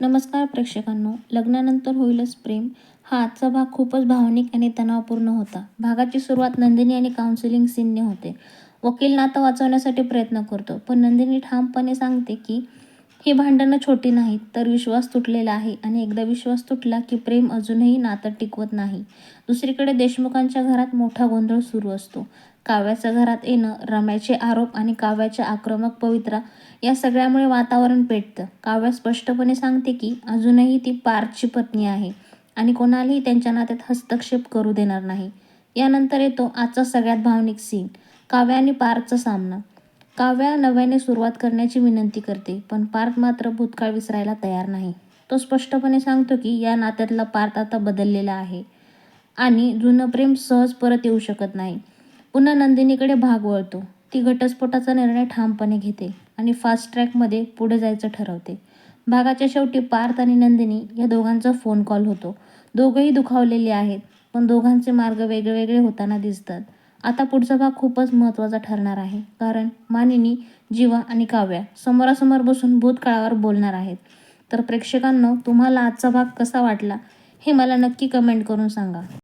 नमस्कार प्रेक्षकांनो. लग्नानंतर होईलच प्रेम. हा आजचा भाग खूपच भावनिक आणि तणावपूर्ण होता. भागाची सुरुवात नंदिनी आणि काउन्सिलिंग सीनने होते. वकील नातं वाचवण्यासाठी प्रयत्न करतो. पण नंदिनी ठामपणे सांगते की ही भांडणं छोटी नाहीत तर विश्वास तुटलेला आहे. आणि एकदा विश्वास तुटला की प्रेम अजूनही नातं टिकवत नाही. दुसरीकडे देशमुखांच्या घरात मोठा गोंधळ सुरू असतो. काव्याच्या घरात येणं रम्याचे आरोप आणि काव्याच्या आक्रमक पवित्रा या सगळ्यामुळे वातावरण पेटतं. काव्या स्पष्टपणे सांगते की अजूनही ती पारची पत्नी आहे आणि कोणालाही त्यांच्या नात्यात हस्तक्षेप करू देणार नाही. यानंतर येतो आजचा सगळ्यात भावनिक सीन काव्या आणि पारचा सामना. काव्या नव्याने सुरुवात करण्याची विनंती करते पण पार्थ मात्र भूतकाळ विसरायला तयार नाही. तो स्पष्टपणे सांगतो की या नात्यातला पार्थ आता बदललेला आहे आणि जुनं प्रेम सहज परत येऊ शकत नाही. पुन्हा नंदिनीकडे भाग वळतो. ती घटस्फोटाचा निर्णय ठामपणे घेते आणि फास्ट ट्रॅकमध्ये पुढे जायचं ठरवते. भागाच्या शेवटी पार्थ आणि नंदिनी या दोघांचा फोन कॉल होतो. दोघंही दुखावलेले आहेत पण दोघांचे मार्ग वेगळेवेगळे होताना दिसतात. आता पुढचा भाग खूपच महत्त्वाचा ठरणार आहे. कारण मानिनी जीवा आणि काव्या समोरासमोर बसून भूतकाळावर बोलणार आहेत. तर प्रेक्षकांनो तुम्हाला आजचा भाग कसा वाटला हे मला नक्की कमेंट करून सांगा.